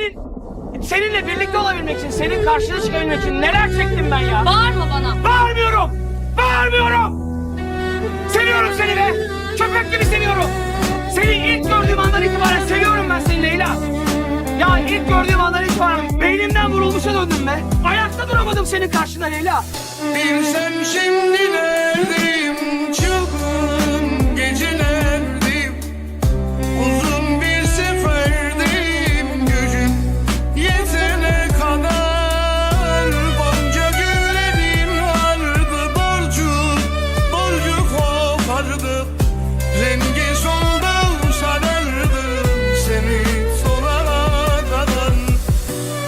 senin seninle birlikte olabilmek için, senin karşına çıkabilmek için neler çektim ben ya? Bağırma bana. Bağırmıyorum! Bağırmıyorum! Seviyorum seni be! Köpek gibi seviyorum! Seni ilk gördüğüm andan itibaren seviyorum ben seni Leyla! Ya ilk gördüğüm andan itibaren beynimden vurulmuşa döndüm be! Ayakta duramadım senin karşında Leyla! Şimdi kopardı Rengi soldu sarardı Seni sonana kadar.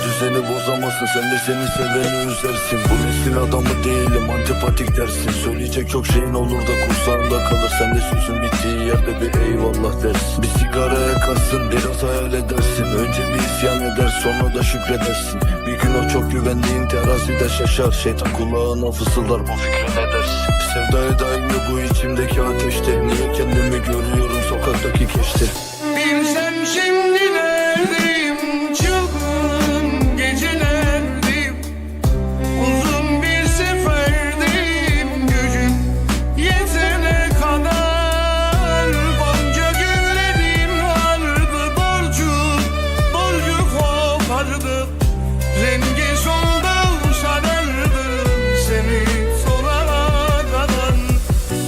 Düzeni bozamazsın sen de seni seveni üzersin. Bu neslin adamı değilim antipatik dersin. Söyleyecek çok şeyin olur da kursağında kalır. Sen de sözün bittiği yerde bir eyvallah dersin. Bir sigara yakarsın biraz hayal edersin. Önce bir isyan eder sonra da şükredersin. Bir gün o çok güvendiğin terazide şaşar. Şeytan kulağına fısıldar bu fikri Sevdaya daimi bu içimdeki ateşte Niye kendimi görüyorum sokaktaki keşte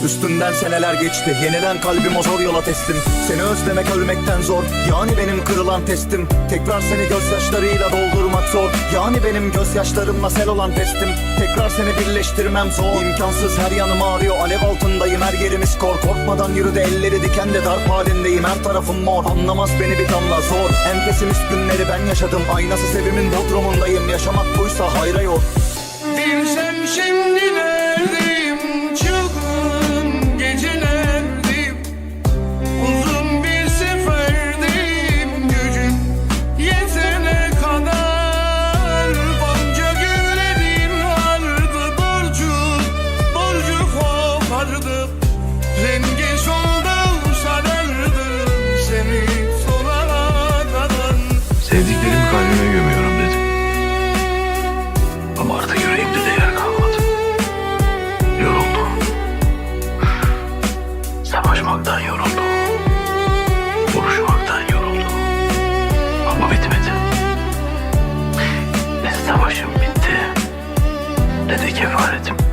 Üstünden seneler geçti. Yenilen kalbim o zor yola teslim Seni özlemek ölmekten zor. Yani benim kırılan testim. Tekrar seni gözyaşlarıyla doldurmak zor. Yani benim gözyaşlarımla sel olan testim. Tekrar seni birleştirmem zor. İmkansız her yanım ağrıyor. Alev altındayım her yerimiz kor. Korkmadan yürüdü elleri dikenle darp halindeyim. Her tarafım mor. Anlamaz beni bir damla zor. En pesimist günleri ben yaşadım. Aynası sevimin bodrumundayım. Yaşamak buysa hayra yok ne de kefaretim.